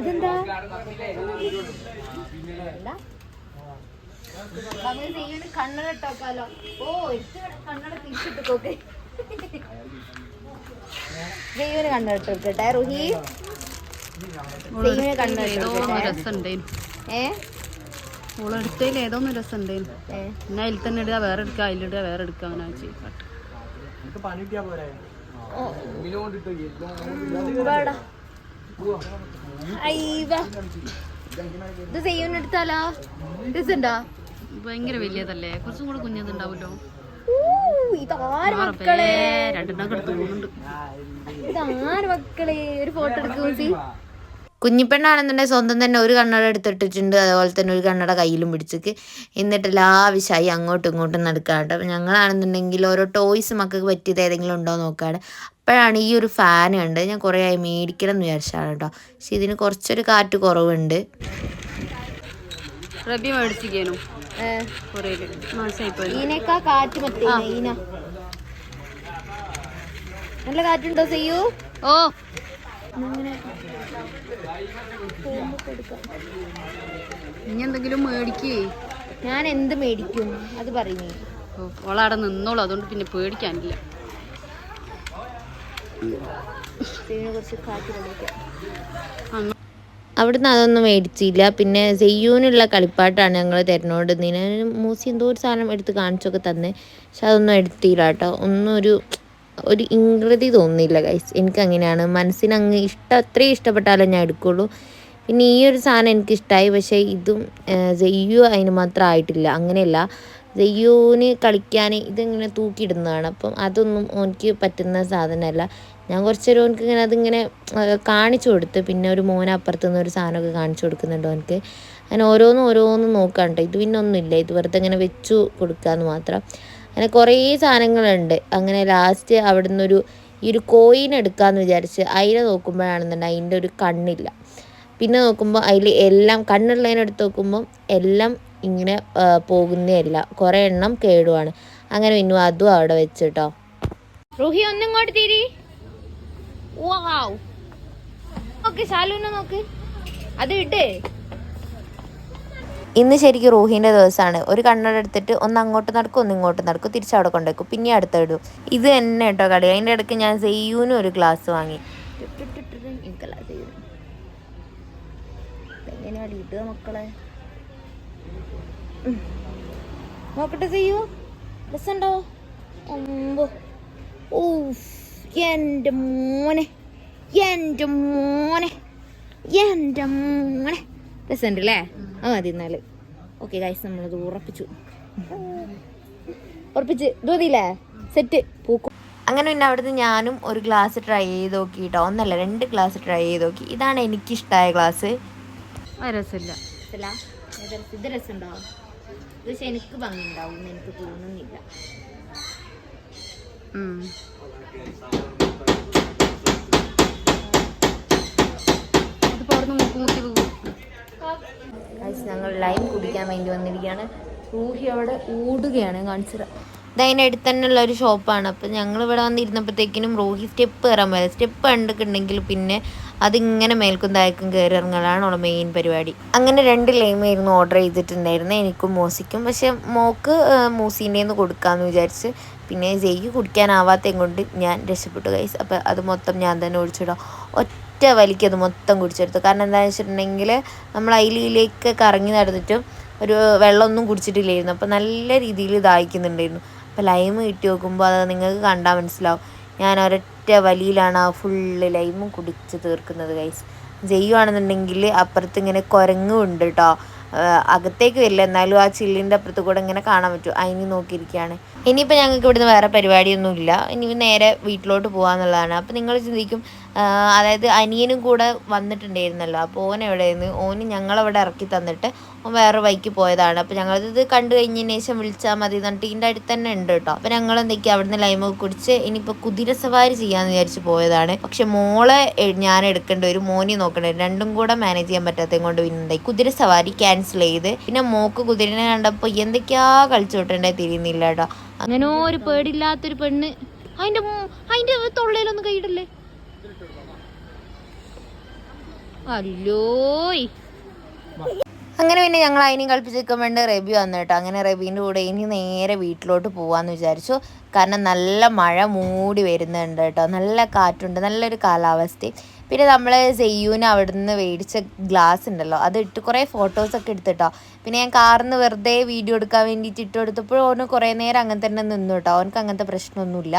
ഇതെന്താ? നമ്മൾ ചെയ്യുന്ന കണ്ണട ഇട്ടോക്കാലോ. ഓ എട്ട് കണ്ണട തിരിച്ചിട്ടോക്കെ ചെയ്യുവിന് കണ്ണട ഇട്ടോക്കട്ടെ. റുഹി ചെയ്യുവിന് കണ്ണട ഏതോ ഒന്ന് ഇട്ടോക്കട്ടെ. രസമുണ്ടേനു. ഏ? ഓളെടുത്തതിൽ ഏതോ ഒന്ന് രസമുണ്ടേനു. ഏ? പിന്നെ അതിൽ തന്നെ ഇടുക വേറെ എടുക്കുക അതിലിടുക വേറെ എടുക്കുക അങ്ങനെ ചെയ്യട്ടെ. ഇത് ചെയ്യുന്നെടുത്താലോ രസണ്ടോ ഭയങ്കര വലിയതല്ലേ? കുറച്ചും കൂടെ കുഞ്ഞതുണ്ടാവുമല്ലോ കുഞ്ഞിപ്പെണ്ണാണെന്നുണ്ടെങ്കിൽ സ്വന്തം തന്നെ ഒരു കണ്ണട എടുത്തിട്ടിട്ടുണ്ട്. അതുപോലെ തന്നെ ഒരു കണ്ണട കയ്യിലും പിടിച്ചിട്ട് എന്നിട്ട് ലാവിശായി അങ്ങോട്ടും ഇങ്ങോട്ടും നടക്കാണ്ട് അപ്പം ഞങ്ങളാണെന്നുണ്ടെങ്കിൽ ഓരോ ടോയ്സ് മക്കൾക്ക് പറ്റിയത് ഏതെങ്കിലും ഉണ്ടോ നോക്കാണ്. അപ്പോഴാണ് ഈ ഒരു ഫാൻ ഉണ്ട് ഞാൻ കുറേ ആയി മേടിക്കണം എന്ന് വിചാരിച്ചാണ് കേട്ടോ. പക്ഷെ ഇതിന് കുറച്ചൊരു കാറ്റ് കുറവുണ്ട്. റബി മേടിച്ചിരിക്കുന്നു. ഈനേക്കാ കാറ്റ് ഈന. നല്ല കാറ്റുണ്ടോ ചെയ്യൂ ഓ. ഇനി എന്തെങ്കിലും മേടിക്കേ. ഞാൻ എന്ത് മേടിക്കും? അത് പറയുന്നേ ഓളവിടെ നിന്നോളൂ. അതുകൊണ്ട് പിന്നെ പേടിക്കാനില്ല. കുറച്ച് കാറ്റ് അവിടുന്ന് അതൊന്നും മേടിച്ചില്ല. പിന്നെ സെയ്യൂനുള്ള കളിപ്പാട്ടാണ് ഞങ്ങൾ തരുന്നോണ്ട് ഇതിന് മൂസി എന്തോ ഒരു സാധനം എടുത്ത് കാണിച്ചൊക്കെ തന്നെ. പക്ഷെ അതൊന്നും എടുത്തില്ല കേട്ടോ. ഒന്നും ഒരു ഒരു ഇംഗ്ലതി തോന്നുന്നില്ല ഗൈസ് എനിക്ക് അങ്ങനെയാണ് മനസ്സിന് അങ്ങ് ഇഷ്ടം അത്രയും ഇഷ്ടപ്പെട്ടാലേ ഞാൻ എടുക്കുള്ളൂ. പിന്നെ ഈ ഒരു സാധനം എനിക്ക് ഇഷ്ടമായി പക്ഷേ ഇതും ജയ്യു അതിന് മാത്രം ആയിട്ടില്ല. അങ്ങനെയല്ല. ജയ്യൂന് കളിക്കാൻ ഇതിങ്ങനെ തൂക്കിയിടുന്നതാണ്. അപ്പം അതൊന്നും എനിക്ക് പറ്റുന്ന സാധനമല്ല. ഞാൻ കുറച്ച് നേരം ഓനിക്ക് ഇങ്ങനെ അതിങ്ങനെ കാണിച്ചു കൊടുത്ത് പിന്നെ ഒരു മോനെ അപ്പുറത്ത് നിന്ന് ഒരു സാധനമൊക്കെ കാണിച്ചു കൊടുക്കുന്നുണ്ട് ഓനക്ക് അങ്ങനെ ഓരോന്നും ഓരോന്നും നോക്കാണ്ട് ഇത് പിന്നെ ഒന്നുമില്ല. ഇത് വെറുതെ ഇങ്ങനെ വെച്ചു കൊടുക്കാന്ന് മാത്രം. അങ്ങനെ കുറേ സാധനങ്ങളുണ്ട്. അങ്ങനെ ലാസ്റ്റ് അവിടെ നിന്നൊരു ഈ ഒരു കോയിൻ എടുക്കാമെന്ന് വിചാരിച്ച് അതിനെ നോക്കുമ്പോഴാണെന്നുണ്ടെങ്കിൽ അതിന്റെ ഒരു കണ്ണില്ല. പിന്നെ നോക്കുമ്പോൾ അതിൽ എല്ലാം കണ്ണുള്ളതിനെടുത്ത് നോക്കുമ്പോൾ എല്ലാം ഇങ്ങനെ പോകുന്നതല്ല കുറേ എണ്ണം കേടുവാണ്. അങ്ങനെ പിന്നെ അതും അവിടെ വെച്ചിട്ടോ റൂഹി ഒന്നും ഇങ്ങോട്ട് വാവ് നോക്ക് ശാലുവിനെ നോക്ക്. അത് ഇട്ടേ ഇന്ന് ശരിക്കും റൂഹിന്റെ ദിവസമാണ്. ഒരു കണ്ണട എടുത്തിട്ട് ഒന്ന് അങ്ങോട്ട് നടക്കും ഒന്ന് ഇങ്ങോട്ട് നടക്കും തിരിച്ച് അവിടെ കൊണ്ടുവയ്ക്കും പിന്നെ അടുത്ത അടുത്തിടും ഇത് തന്നെ കേട്ടോ കളി. അതിന്റെ ഇടയ്ക്ക് ഞാൻ സെയ്യൂനും ഒരു ഗ്ലാസ് വാങ്ങി. എങ്ങനെയാണ് ഇടുക മക്കളെ. നോക്കട്ടെ ചെയ്യൂ രസമുണ്ടോ? ഓ എന്റെ മോനെ എന്റെ മോനെ എന്റെ മോനെ. രസമുണ്ട് അല്ലേ ആ മതി എന്നാൽ. ഓക്കെ ഗൈസ് നമ്മളത് ഉറപ്പിച്ചു. ഉറപ്പിച്ച്. ഇത് സെറ്റ് പൂക്കും. അങ്ങനെ പിന്നെ അവിടുന്ന് ഞാനും ഒരു ഗ്ലാസ് ട്രൈ ചെയ്ത് നോക്കി കേട്ടോ ഒന്നല്ല രണ്ട് ഗ്ലാസ് ട്രൈ ചെയ്ത് നോക്കി. ഇതാണ് എനിക്കിഷ്ടമായ ഗ്ലാസ് രസമില്ല? ഇത് രസമുണ്ടോ? ഇത് പക്ഷെ ഭംഗി ഉണ്ടാവും എനിക്ക് തോന്നുന്നില്ല ഉം. അതിപ്പോ അവിടുന്ന് മുക്ക് മുക്കി പോകും ഗൈസ് ഞങ്ങൾ ലൈം കുടിക്കാൻ വേണ്ടി വന്നിരിക്കുകയാണ്. റൂഹി അവിടെ ഓടുകയാണ് കാണിച്ചത് ഇതതിന്റെ അടുത്ത് തന്നെയുള്ള ഒരു ഷോപ്പാണ്. അപ്പം ഞങ്ങൾ ഇവിടെ വന്നിരുന്നപ്പോഴത്തേക്കിനും റോഹി സ്റ്റെപ്പ് കയറാൻ പോയത്. സ്റ്റെപ്പ് കണ്ടിട്ടുണ്ടെങ്കിൽ പിന്നെ അതിങ്ങനെ മേൽക്കും താഴേക്കും കയറി ഇറങ്ങലാണ് ഉള്ള മെയിൻ പരിപാടി. അങ്ങനെ രണ്ട് ലൈമായിരുന്നു ഓർഡർ ചെയ്തിട്ടുണ്ടായിരുന്നത് എനിക്കും മോസിക്കും. പക്ഷെ മോക്ക് മൂസീന്റെ നിന്ന് കൊടുക്കാമെന്ന് വിചാരിച്ച് പിന്നെ ജയ്ക്ക് കുടിക്കാനാവാത്തതും കൊണ്ട് ഞാൻ രക്ഷപ്പെട്ടു കൈസ് അപ്പം അത് മൊത്തം ഞാൻ തന്നെ ഒഴിച്ചിടാം ഒറ്റ വലിക്ക് അത് മൊത്തം കുടിച്ചെടുത്തു. കാരണം എന്താണെന്ന് വെച്ചിട്ടുണ്ടെങ്കിൽ നമ്മൾ അയിലിയിലേക്കൊക്കെ കറങ്ങി നടന്നിട്ടും ഒരു വെള്ളമൊന്നും കുടിച്ചിട്ടില്ലായിരുന്നു. അപ്പോൾ നല്ല രീതിയിൽ ദാഹിക്കുന്നുണ്ടായിരുന്നു. അപ്പോൾ ലൈം കിട്ടി നോക്കുമ്പോൾ അത് നിങ്ങൾക്ക് കണ്ടാൽ മനസ്സിലാവും. ഞാൻ ഒരൊറ്റ വലിയിലാണ് ആ ഫുള്ള് ലൈമും കുടിച്ച് തീർക്കുന്നത് ഗൈസ് ചെയ്യുവാണെന്നുണ്ടെങ്കിൽ അപ്പുറത്ത് ഇങ്ങനെ കുരങ്ങും ഉണ്ട് കേട്ടോ അകത്തേക്ക് വരില്ല. എന്നാലും ആ ചില്ലിന്റെ അപ്പുറത്ത് കൂടെ ഇങ്ങനെ കാണാൻ പറ്റും. അതിന് നോക്കിയിരിക്കുകയാണ്. ഇനിയിപ്പോൾ ഞങ്ങൾക്ക് ഇവിടുന്ന് വേറെ പരിപാടിയൊന്നുമില്ല. ഇനി നേരെ വീട്ടിലോട്ട് പോകാന്നുള്ളതാണ് അപ്പോൾ നിങ്ങൾ ചിന്തിക്കും അതായത് അനിയനും കൂടെ വന്നിട്ടുണ്ടായിരുന്നല്ലോ. അപ്പോൾ ഓൻ എവിടെയായിരുന്നു? ഓന് ഞങ്ങളവിടെ ഇറക്കി തന്നിട്ട് ഓൻ വേറെ വൈക്ക് പോയതാണ്. അപ്പോൾ ഞങ്ങളിത് കണ്ടു കഴിഞ്ഞതിന് ശേഷം വിളിച്ചാൽ മതി എന്നിട്ട് ഇതിന്റെ അടുത്ത് തന്നെ ഉണ്ട് കേട്ടോ. അപ്പോൾ ഞങ്ങൾ എന്തൊക്കെയാ അവിടുന്ന് ലൈമൊക്കെ കുടിച്ച് ഇനിയിപ്പോൾ കുതിര സവാരി ചെയ്യാമെന്ന് വിചാരിച്ച് പോയതാണ്. പക്ഷെ മോളെ ഞാൻ എടുക്കേണ്ടി ഒരു മോനി നോക്കണ്ടേ. രണ്ടും കൂടെ മാനേജ് ചെയ്യാൻ പറ്റാത്തതും കൊണ്ട് പിന്നെ കുതിര സവാരി ക്യാൻസൽ ചെയ്ത്. പിന്നെ മോക്ക് കുതിരനെ കണ്ടപ്പോൾ എന്തൊക്കെയാ കളിച്ചു വിട്ടണ്ടേ തിരിയുന്നില്ല കേട്ടോ. അങ്ങനെ ഒരു പേടില്ലാത്തൊരു പെണ്ണ്. അതിന്റെ അതിന്റെ തൊള്ളയിലൊന്നും കൈയിടല്ലേ? അല്ലോയ്. അങ്ങനെ പിന്നെ ഞങ്ങൾ അതിനെയും കളിപ്പിച്ചേക്കാൻ വേണ്ടി റബി വന്നു കേട്ടോ. അങ്ങനെ റബീന്റെ കൂടെ ഇനി നേരെ വീട്ടിലോട്ട് പോകാമെന്ന് വിചാരിച്ചു. കാരണം നല്ല മഴ മൂടി വരുന്നുണ്ട് കേട്ടോ. നല്ല കാറ്റുണ്ട്. നല്ലൊരു കാലാവസ്ഥയും. പിന്നെ നമ്മൾ സെയ്യൂന് അവിടെ നിന്ന് മേടിച്ച ഗ്ലാസ് ഉണ്ടല്ലോ. അത് ഇട്ട് കുറേ ഫോട്ടോസൊക്കെ എടുത്തിട്ടോ പിന്നെ ഞാൻ കാറിൽ നിന്ന് വെറുതെ വീഡിയോ എടുക്കാൻ വേണ്ടിയിട്ട് ഇട്ട് കൊടുത്തപ്പോൾ ഓന് കുറേ നേരം അങ്ങനെ തന്നെ നിന്നു കേട്ടോ. അവനക്ക് അങ്ങനത്തെ പ്രശ്നമൊന്നുമില്ല.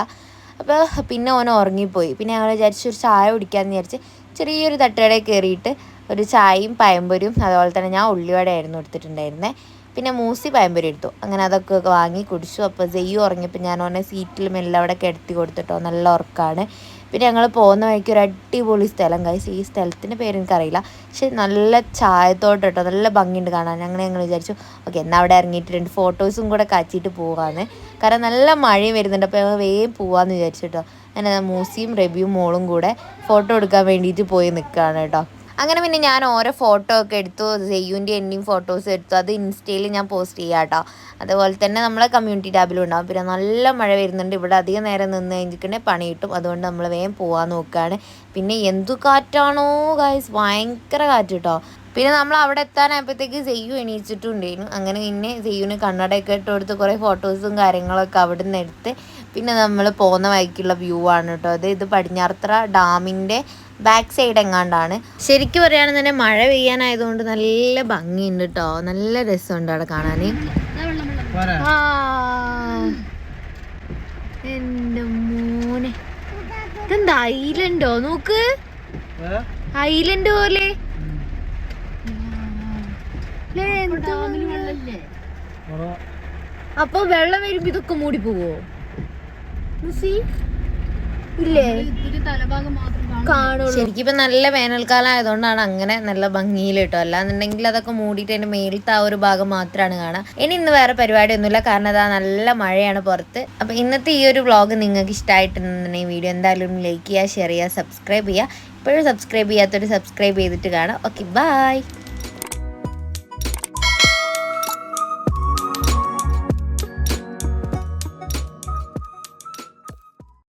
അപ്പോൾ പിന്നെ ഓൻ ഉറങ്ങിപ്പോയി. പിന്നെ ഞങ്ങൾ വിചാരിച്ചു ഒരു ചായ കുടിക്കാമെന്ന് വിചാരിച്ച് ചെറിയൊരു തട്ടുകടയിൽ കയറിയിട്ട് ഒരു ചായയും പയമ്പൊരിയും അതുപോലെ തന്നെ ഞാൻ ഉള്ളിവടയായിരുന്നു എടുത്തിട്ടുണ്ടായിരുന്നത് പിന്നെ മൂസി പയമ്പൊരി എടുത്തു. അങ്ങനെ അതൊക്കെ വാങ്ങി കുടിച്ചു. അപ്പോൾ ജെയ്യു ഉറങ്ങിയപ്പോൾ ഞാൻ ഓനെ സീറ്റിലും എല്ലാം അവിടെ കിടത്തി കൊടുത്തിട്ടോ. നല്ല ഉറക്കമാണ് പിന്നെ ഞങ്ങൾ പോകുന്ന വഴിക്ക് ഒരു അടിപൊളി സ്ഥലം കഴിച്ച് ഈ സ്ഥലത്തിന്റെ പേര് എനിക്കറിയില്ല. പക്ഷെ നല്ല ചായത്തോട്ട് കേട്ടോ. നല്ല ഭംഗിയുണ്ട് കാണാൻ. അങ്ങനെ ഞങ്ങൾ വിചാരിച്ചു ഓക്കെ എന്നാൽ അവിടെ ഇറങ്ങിയിട്ട് രണ്ട് ഫോട്ടോസും കൂടെ കാച്ചിട്ട് പോകാമെന്ന് കാരണം നല്ല മഴയും വരുന്നുണ്ട്. അപ്പോൾ ഞങ്ങൾ വേഗം പോകാമെന്ന് വിചാരിച്ചു കേട്ടോ. അങ്ങനെ മൂസിയും റബിയും മോളും കൂടെ ഫോട്ടോ എടുക്കാൻ വേണ്ടിയിട്ട് പോയി നിൽക്കുകയാണ് കേട്ടോ. അങ്ങനെ പിന്നെ ഞാൻ ഓരോ ഫോട്ടോ ഒക്കെ എടുത്തു സെയ്യുന്റെ എന്നെയും ഫോട്ടോസ് എടുത്തു. അത് ഇൻസ്റ്റയിൽ ഞാൻ പോസ്റ്റ് ചെയ്യാം കേട്ടോ അതുപോലെ തന്നെ നമ്മളെ കമ്മ്യൂണിറ്റി ടാബിലും ഉണ്ടാവും. പിന്നെ നല്ല മഴ വരുന്നുണ്ട്. ഇവിടെ അധികം നേരം നിന്ന് കഴിഞ്ഞിട്ടുണ്ടെങ്കിൽ പണി കിട്ടും. അതുകൊണ്ട് നമ്മൾ വേഗം പോകാൻ നോക്കുകയാണ്. പിന്നെ എന്തു കാറ്റാണോ ഗായ്സ് ഭയങ്കര കാറ്റ് കേട്ടോ പിന്നെ നമ്മൾ അവിടെ എത്താനായപ്പോഴത്തേക്ക് സെയ്യു എണീച്ചിട്ടുണ്ടായിരുന്നു. അങ്ങനെ പിന്നെ സെയ്യുവിന് കണ്ണടയൊക്കെ ഇട്ട് കൊടുത്ത് കുറേ ഫോട്ടോസും കാര്യങ്ങളൊക്കെ അവിടെ നിന്ന് എടുത്ത് പിന്നെ നമ്മൾ പോകുന്ന വഴിക്കുള്ള വ്യൂ ആണ് കേട്ടോ അത് ഇത് പടിഞ്ഞാറത്തറ ഡാമിന്റെ ബാക്ക് സൈഡ് എങ്ങാണ്ടാണ്. ശരിക്കും പറയുകയാണെന്നുണ്ടെങ്കിൽ മഴ പെയ്യാനായതുകൊണ്ട് നല്ല ഭംഗിയുണ്ട് കേട്ടോ നല്ല രസമുണ്ട് അവിടെ കാണാൻ. എന്റെ മോനെ. ഇതെന്താ ഐലൻഡോ? നോക്ക്. ഐലൻഡ് പോലെ. അപ്പൊ വെള്ളം വരുമ്പോ ഇതൊക്കെ മൂടി പോവോ മുസി? ഇല്ലേ? ശരിക്കും ഇപ്പം നല്ല വേനൽക്കാലം ആയതുകൊണ്ടാണ് അങ്ങനെ നല്ല ഭംഗിയിൽ കേട്ടോ അല്ലാന്നുണ്ടെങ്കിൽ അതൊക്കെ മൂടിയിട്ട് അതിന്റെ മേലത്തെ ആ ഒരു ഭാഗം മാത്രമാണ് കാണാം. ഇനി ഇന്ന് വേറെ പരിപാടി ഒന്നുമില്ല കാരണം അതാ നല്ല മഴയാണ് പുറത്ത്. അപ്പൊ ഇന്നത്തെ ഈ ഒരു വ്ളോഗ് നിങ്ങൾക്ക് ഇഷ്ടമായിട്ടുണ്ടെന്നുണ്ടെങ്കിൽ വീഡിയോ എന്തായാലും ലൈക്ക് ചെയ്യുക ഷെയർ ചെയ്യുക സബ്സ്ക്രൈബ് ചെയ്യുക. ഇപ്പോഴും സബ്സ്ക്രൈബ് ചെയ്യാത്തൊരു സബ്സ്ക്രൈബ് ചെയ്തിട്ട് കാണാം. Okay bye.